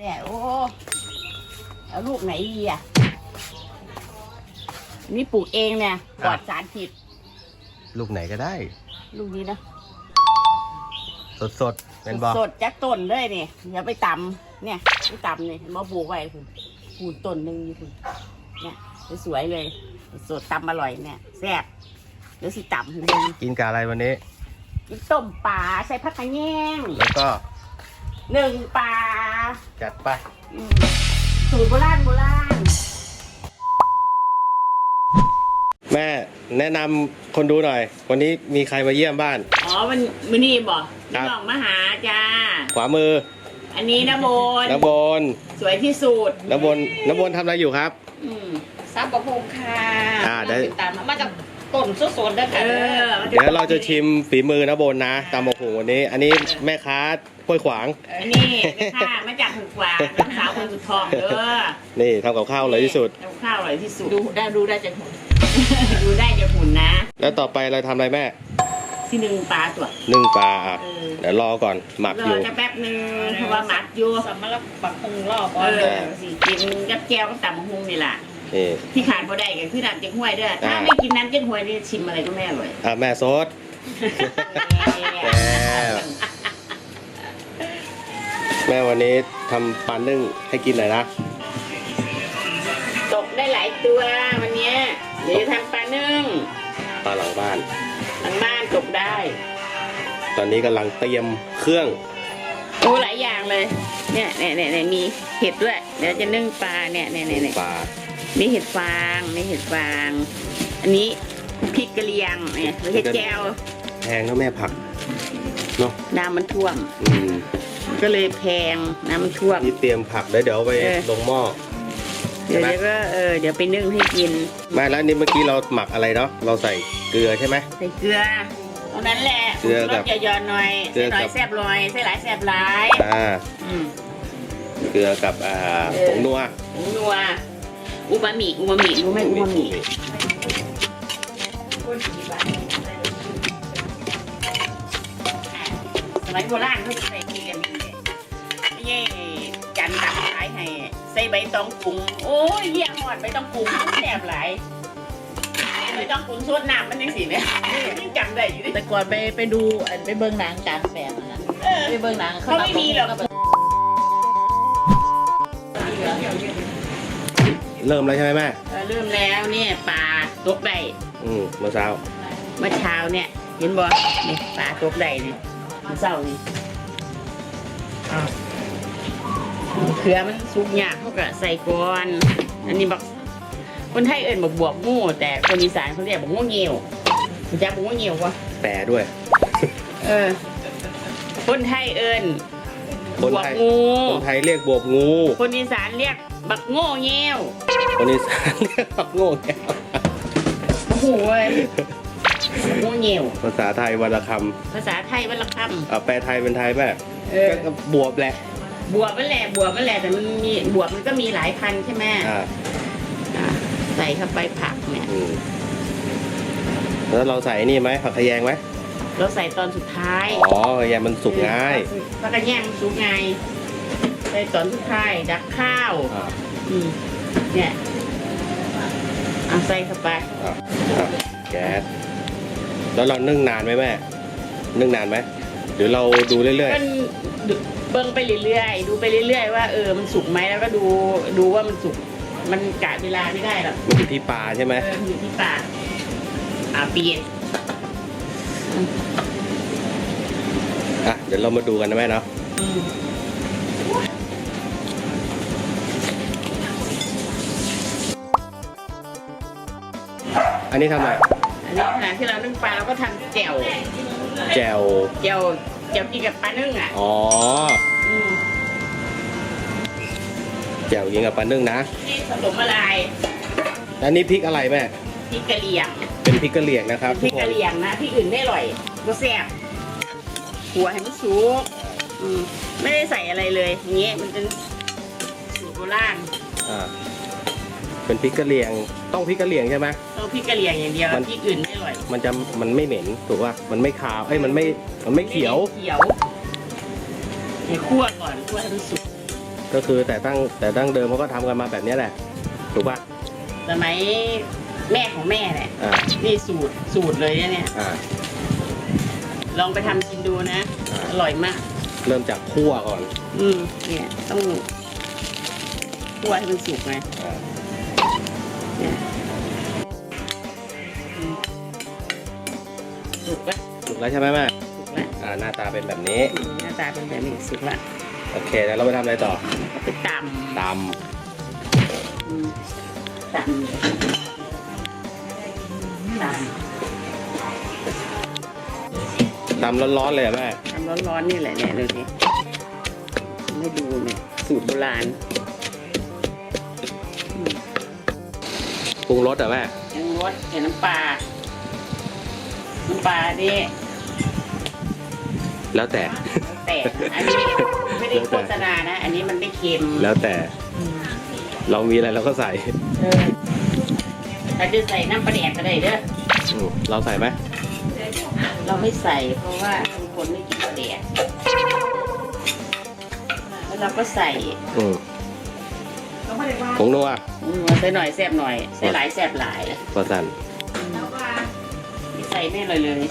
เนี่ยโอ้เอาลูกไหนดีอะนี่ปลูกเองเนี่ยปลอดสารพิษลูกไหนก็ได้ ลูกนี้นะสดสดๆเป็นบอสดๆจากต้นเลยเนี่ยอย่าไปตำเนี่ยไปตำเนี่ยมาปลูกไว้คุณปลูกต้นหนึ่งอยู่คุณเนี่ยสวยๆเลย สดตำอร่อยเนี่ยแซ่บเดี๋ยวสิตำให้มึงกินกับอะไรวันนี้กินต้มปลาใส่ผักกระแยงแล้วก็หนึ่งปลา จัดไปอืมสูตรโบราณโบราณแม่แนะนำคนดูหน่อย วันนี้มีใครมาเยี่ยมบ้าน อ๋อมันมือนี่บอกครับน้องมาหาจ้า ขวามืออันนี้นะโบนน้ำบนสวยที่สุดน้ำบนน้ำบนทำอะไรอยู่ครับ อืมซับกระพงค่ะอ่าได้ ติดตามมาจาก ต้นสดๆได้เอค่ะอเดี๋ยวเราจะชิมฝีมือน้ำบนนะตามหมกหุงวันนี้ อันนี้แม่ค้าห้วยขวางอันนี้ค่ะมาจากหุกวางน้องสาวคนสุดทองเด้อนี่ทำกับข้าวอร่อยที่สุดทำข้าวอร่อยที่สุด ดูได้ดูได้จากหุ่นดูได้จะหุ่นนะ แล้วต่อไปเราทำอะไรแม่ที่หนึ่งปลาตัวนึ่งปลาอะเออเดี๋ยวรอก่อนหมักรออยู่จะแป๊บนึงเพราะว่าหมักอยู่สำหรับปักคงรอบเออสิกินกับแก้วกับตำหุงนี่แหละ นี่ที่ขาดบ่ได้ก็คือน้ำเจ๊กห้วยเด้อถ้าอ่า ไม่กินน้ำเจ๊กห้วยนี่ชิมอะไรก็ไม่อร่อย อะแม่ซด แม่ แม่วันนี้ทำปลานึ่งให้กินหน่อยนะตกได้หลายตัววันเนี้ยเดี๋ยวจะทำปลานึ่งปลาหลังบ้าน ทางบ้านตกได้ตอนนี้กำลังเตรียมเครื่อง โอ้หลายอย่างเลย เนี่ยเนี่ยเนี่ยเนี่ยมีเห็ดด้วย เดี๋ยวจะนึ่งปลาเนี่ยเนี่ยเนี่ยเนี่ยปลา มีเห็ดฟางมีเห็ดฟาง อันนี้พริกกะเหรี่ยงเนี่ยเห็ดแก้วแพงนะแม่ผักเนาะน้ำมันท่วม อืมก็เลยแพงน้ำมันท่วม นี่เตรียมผักแล้วเดี๋ยวเอาไปเออ ลงหม้อ เดี๋ยวใช่ไหม เดี๋ยวก็เออเดี๋ยวไปนึ่งให้กินแม่แล้วนี่เมื่อกี้เราหมักอะไรเนาะเราใส่เกลือใช่ไหม ใส่เกลือเท่านั้นแหละเกลือกับรสหย่อนๆหน่อยเกลืใส่อหน่อยกับแซ่บหน่อยใส่หลายแซ่บหลายอ่า อืม เกลือกับอ่าเออ ผงนัวผงนัว อูมามิอูมามิรู้ไหมอูมามิสมัยโบราณเขาจะใส่เกลือนี่ไม่ใช่จันตักขายให้ใส่ใบตองปรุงโอ้ยเยี่ยงหอดใบตองปรุงแซ่บหลายใบตองปรุงสดน้ำมันยังสีเนี่ยยังจำได้อยู่ดิแต่ก่อนไปไปดูอันไปเบิ่งหนังกลารแปลงนะเออไปเบิ่งหนังเขาไม่มีหรอก เริ่มแล้วใช่ไหมแม่เออเริ่มแล้วเนี่ยปลาตกได้อืมเมื่อเช้าเมื่อเช้าเนี่ย เห็นบ่นี่ปลาตกได้เนี่ยมันเศร้านี่เขือมันสุกยากเขาก็ใส่ก่อน อันนี้บอกคนไทยเอิ้นบอกบวกงูแต่คนอีสานเขาเรียกบอกงูเงียวคุณจะบอกงูเงียววะแปรด้วย เออ คนไทยเอิ้นคนบวกไทยงูคนไทยเรียกบวบงู คนอีสานเรียก บักโง่เงียวคนอีสานเรียกปักโง่แก้วโอ้โหเว้ยโง่เงียว ภาษาไทยวันละคภาษาไทยวันละคำเอาแปลไทยเป็นไทยแม่ำเออก็บวบแหละบวบนั่นแหละบวบนั่นแหละแต่มันมีบวบมันก็มีหลายพันธุ์ใช่ไหมอ่าอะใส่เข้าไปผักเนี่ย อืมแล้วเราใส่นี่ไหมผักขยงไหมเราใส่ตอนสุดท้ายอ๋อขยงมันสุกง่าย ผักกระแยงมันสุกง่าย ใส่ตอนสุดท้ายดักข้าวอ่าอืมเนี่ยเอาใส่เข้าไปอ่าอ่าแก๊สแล้วเรานึ่งนานไหมแม่นึ่งนานไหมหรือเราดูเรื่อยมันเบิ่งไปเรื่อยๆดูไปเรื่อยๆว่าเออมันสุกไหมแล้วก็ดูดูว่ามันสุกมันกะเวลาไม่ได้หรอก ๆมันอยู่ที่ปลาใช่ไหมเออมันอยู่ที่ปากอ่าเปลี่ยนอะเดี๋ยวเรามาดูกันนะแม่เนาะอืม อันนี้ทำอะไรอันนี้ขณะที่เรานึ่งปลาเราก็ทำแจ่วแจ่วแจ่วแจ่วกินกับปลานึ่งอะอ๋ออืมแจ่วยิงกับปลานึ่งนะนี่ผสมอะไรแล้วนี่พริกอะไรแม่พริกกะเหรี่ยงเป็นพริกกะเหรี่ยงนะครับพริทุกกคกะนเหรี่ยงนะที่อื่นไม่อร่อยก็แซ่บหัวให้มันสุกอืมไม่ได้ใส่อะไรเลยอย่างเงี้ยมันเป็นสูตรโบราณ อ่า เป็นพริกกะเหรี่ยง ต้องพริกกะเหรี่ยงใช่ไหมต้องพริกกะเหรี่ยงอย่างเดียวมัน พริกอื่นไม่อร่อยมันจะมันไม่เหม็นถูกป่ะมันไม่คาวเอ้ยมันไม่มันไม่เขียวเขียวให้คั่วก่อนคั่วให้มันสุกก็คือแต่ตั้งแต่ตั้งเดิมเขาก็ทำกันมาแบบเนี้ยแหละถูกป่ะสมัยแม่ของแม่แหละอ่านี่สูตรสูตรเลยเนี่ย อ่าลองไปทำกินดูนะ อ่าอร่อยมาก เริ่มจากคั่วก่อนอืมเนี่ยต้องคั่วให้มันสุกไงอ่าเนี่ยอืม สุกละถูกแล้วใช่ไหมแม่สุกละอ่าหน้าตาเป็นแบบนี้อืมหน้าตาเป็นแบบนี้สุกละโอเคแล้วเราไปทำอะไรต่อเอาไปตตำอืมตำตำตำร้อนๆเลยเหรอแม่ำตำร้อนๆนี่แหละเนี่ยดูสิไม่ดูเนี่ยสูตรโบราณ ปรุงรสเหรอแม่ยังรสเห็นน้ำปลา น้ำปลานี่แล้วแต่ แต่อันนี้ไม่ได้โฆษณานะ อันนี้มันไม่เค็มแล้วแต่ เรามีอะไรเราก็ใส่เออถ้าจะใส่น้ำปลาแดกก็ได้เด้ออืมเราใส่ไหมเราไม่ใส่เพราะว่าบางคนไม่กินปลาแดกแล้วเราก็ใส่ อืม ผงนัวอืมใส่หน่อยแซ่บหน่อยใส่หลายแซ่บหลายประสันนี่ใส่แม่เลยเลย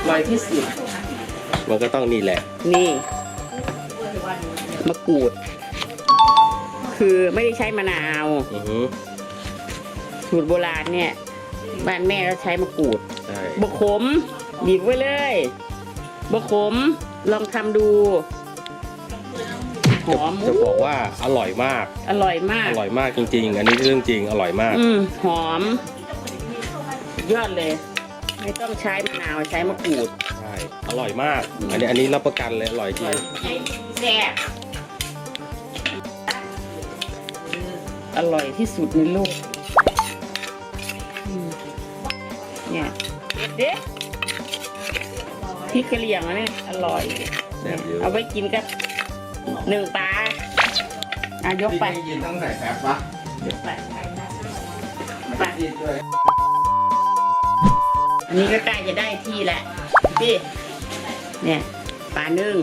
อร่อยที่สุดมันก็ต้องนี่แหละ นี่มะกรูด คือไม่ได้ใช้มะนาวอือหือสูตรโบราณเนี่ย บ้านแม่ก็ใช้มะกรูดใช่บะขมบีบไว้เลยบะขมลองทำดู หจะอม จะบอกว่าอร่อยมาก อร่อยมาก อร่อยมากจริง ๆ อันนี้เรื่องจริงอร่อยมาก อืมหอม ยอดเลย ไม่ต้องใช้มะนาวใช้มะกรูดใช่ อร่อยมาก อันนี้อันนี้รับประกันเลยอร่อยจริงแซ่บอร่อยที่สุดในโลกอืมเนี่ยเด็ดเด็ดพริกกะเหรี่ยงอะเนี่ยอร่อยแซ่บเยอะเอาไว้กินกับ หนึ่งปลาอะยกไปยินต้องใส่แฟบปะยกไปไปยินด้วยอันนี้ก็ใกล้จะได้ที่แหละพี่เนี่ยปลานึ่ง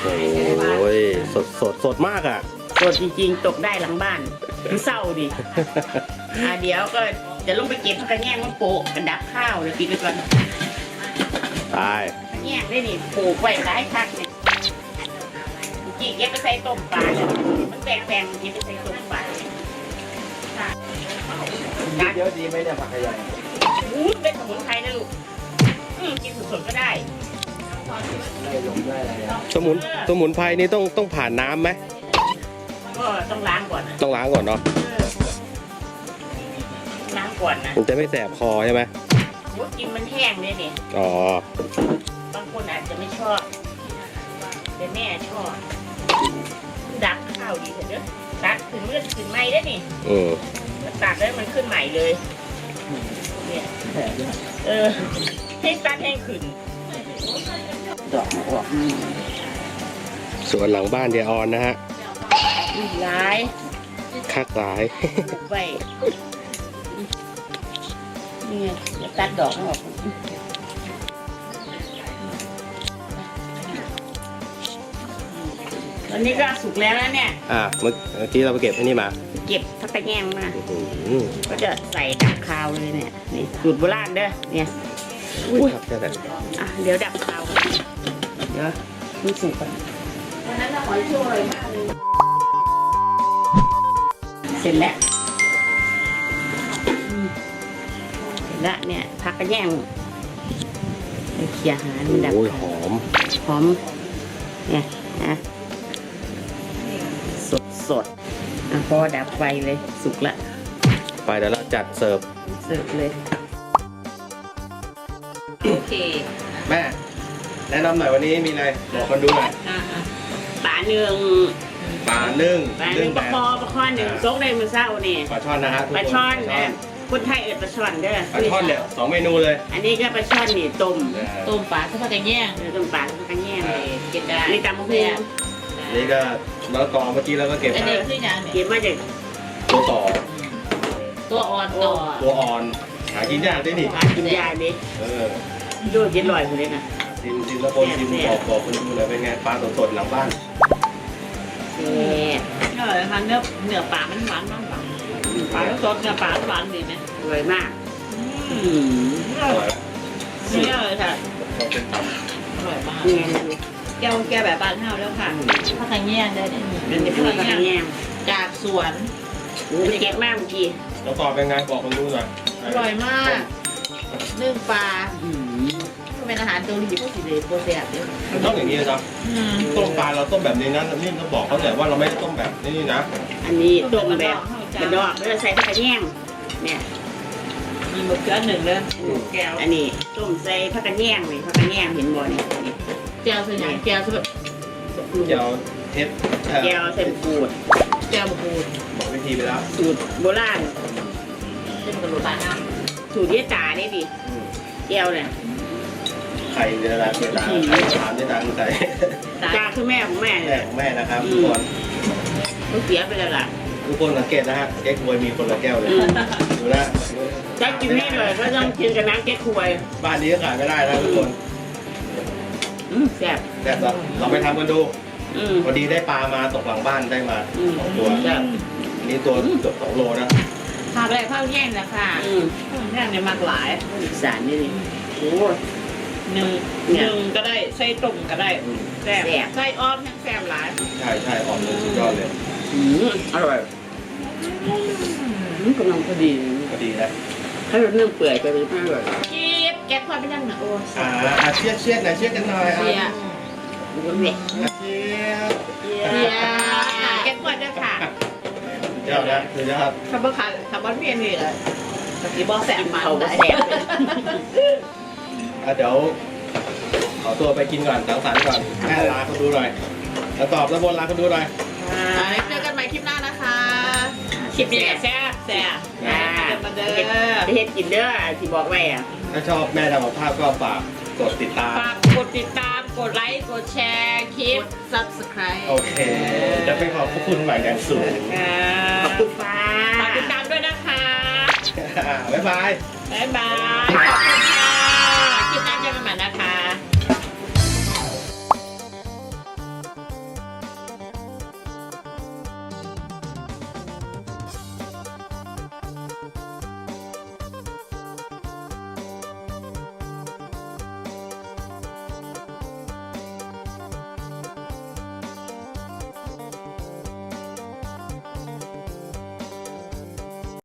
โอ้ยสดสดสดมากอะสดจริงๆตกได้หลังบ้านมันเศร้าดิอะเดี๋ยวก็จะลงไปเก็บผักกระแยงมาโปะกันดับข้าวเลยกินไปก่อนตายผักกระแยงได้นี่ปลูกไว้หลายคักเนี่ย กี่เก็บไปใส่ต้มปลาเลยมันแปลงๆเก็บไปใส่ต้มปลาการเยอะดีไหมเนี่ยผักขยายอู้เป็นสมุนไพรนะลูกอืมกินสดๆก็ได้ได้ลมได้อะไรอะสมุนสมุนไพรนี่ต้องต้องผ่านน้ำไหมก็ต้องล้างก่อนนะต้องล้างก่อนเนาะเออล้างก่อนนะมันจะไม่แสบคอใช่ไหมว่ากินมันแห้งเลยเนี่ยอ๋อ บางคนอาจจะไม่ชอบแต่แม่ชอบ ดักข้าวดีเถอะเด้อตัดถึงเลือดถึงไหมได้นี่อืมตัดแล้วมันขึ้นใหม่เลยเนี่ยแผลด้วยเออให้ตัดให้ขึ้นดอกมาออกส่วนหลังบ้านเดียออนนะฮะร้ายคักหลายปลูกไว้นี่ไงเดี๋ยวตัดดอกมันออก อนนี้ก็สุกแล้วนะเนี่ย อะเมื่อเมื่อกี้เราไปเก็บไอ้นี่มาเก็บพักกระแยงมา อื้อหือก็จะใส่ดับคาวเลยเนี่ย นี่สูตรโบราณเด้อ เนี่ย อุ้ยครับแค่แต่อะ เดี๋ยวดับคาวก่อนเดี๋ยวมันสุกก่อนวันนั้นเราหอยช่วยมากเลยเสร็จแล้วอืมเสร็จแล้วเนี่ยพักกระแยงไปเขี่ยหามันดับโอ้ยคาวหอม หอม เนี่ยนะ สดสดๆอะพอดับไฟเลยสุกละ ไปเดี๋ยวเราจัดเสิร์ฟเสิร์ฟเลย โอเคแม่แนะนำหน่อยวันนี้มีอะไรบอกคนดูหน่อยปลาเนืองปลานึ่งปลาเนืองปลาคอปลาคอหนึ่งซกได้มือเศร้านี่ปลาช่อนนะฮะทุกปลาคช่อนปลานะคนไทยเอิดปลาช่อนเด้อปลาช่อนเนี่ยสองเมนูเลย อันนี้ก็ปลาช่อนนี่ต้มต้มปลาที่พักกันแย่งเออต้มปลาต้มกันแย่งเอเลยกินได้นี่ตำมะฮุงนี่ก็ มะละกอเมื่อกี้เราก็เก็บอันมานี้คืออย่างเนี่ยเก็บมาจากตัวต่อตัวอ่อนต่อตัวอ่อนหากินยากด้วยนี่ปลากินยาดิเออดูกินลอยคนนี้นะสิชิมชิมแล้วคนชิมบอกบอกคนดูหน่อยเป็นไงปลาสดๆหลังบ้านแซ่บเออทานเนื้อเนื้อปลามันหวานมากกว่าปลาสดเนื้อปลาหวานดีไหมอร่อยมากอือืมมอร่อยนี่เลยค่ะต้องเป็นตอร่อยมากเนียนดู แก้วแก้วแบบบ้านเฮาแล้วค่ะผักกระเงี้ยงได้เนี่ยเป็นเด็กผักกระแยงจากสวนโอ้ยเก็บมากเมื่อกี้ำแล้วต่อเป็นไงบอกคนดูหน่อยอร่อยมากนึ่งปลาอืมก็เป็นอาหารเกาหลีพวกสีเหลืองโปรเซียบเนี่ยมันต้องอย่างนี้นะครับต้มปลาเราต้มแบบนี้นะนี่ต้องบอกเขาแต่ว่าเราไม่ได้ต้มแบบนี้นะ อันนี้ต้มแบบกระดอกแล้วใส่ผักกระแยงเนี่ยมีมะเขือหนึ่งเลยแก้วอันนี้ต้มใส่ผักกระแยงนี่ผักกระแยงเห็นบ่นี่นี่ แก้วส่วนใหญ่แก้วแบบเดี๋ยวเทปเอ่อแก้วใส่ปูดแก้วบูดบอกวิธีไปแล้วสูตรโบราณเป็นกระโหลกปลาน้สูตรเยตานี่ดิแก้วเนี่ยไข่เวลาเวลาถามได้ดังใส่ำตาจ้าคือแม่ของแม่แม่เนี่ยของแม่นะครับทุกคนเขาเสียไปแล้วล่ะทุกคนสังเกตนะฮะแก้ควยมีคนละแก้วเลยอืมดูนะถ้ากินไม่เลยก็ต้องกินกับน้ำแก้ควยบ้านนี้ก็ขายไม่ได้นะทุกคน อืมแซ่บแต่เราเราไปทำกันดูอืม พอดีได้ปลามาตกหลังบ้านได้มาอืม สองตัวแซ่บอันนี้ตัวเกือบสองโลนะภาพแรกภาพแย่งนะค่ะอืมภาพแย่งเนี่ยมากหลายอีสานนี่ดิโอ้หนึ่งเนี่หยนึ่งก็ได้ไส้ต้มก็ได้อืมแซ่บแซ่บไส้อ้อมทั้งแซ่บหลายใช่ใช่ออกเลยสุดยอดเลยอืมอร่อยอืมกำลังพอดีก็ดีแล้วถ้าเราเนื้อเปื่อยไปเลยไม่อร่อยจี๊ด แก๊สความไม่ดังนะโอ้อ่าอะเชียดเชียดหน่อยเชียดกันหน่อยอะเสียดูเนี่ยอะเชียดเสียแก๊สความด้วยค่ะเจ้านะสุดยอดคำว่าขาคำว่าเพียนนี่เลยตะกี้บอกแซ่บมันเขาก็ได้แซ่บอะเดี๋ยวขอตัวไปกินก่อนสังสรรค์ก่อนแม่ลาคนดูหน่อยแล้วตอบแล้วบนลาคนดูหน่อยอ่าเจอกันใหม่คลิปหน้านะคะคลิปนี้แซ่บแซ่บอ่ามาเด้อไปเฮ็ดกินเด้อที่บอกไว้อะ ถ้าชอบแม่ดาวภาพก็ฝากกดติดตาม ฝากกดติดตาม กดไลค์ กดแชร์คลิป subscribe โอเค จะไปขอบคุณใหม่กันสูงขอบคุณฟ้าฝากติดตามด้วยนะคะ บ๊ายบาย บ๊ายบาย ขอบคุณค่ะ คลิปหน้าเจอกันใหม่นะคะ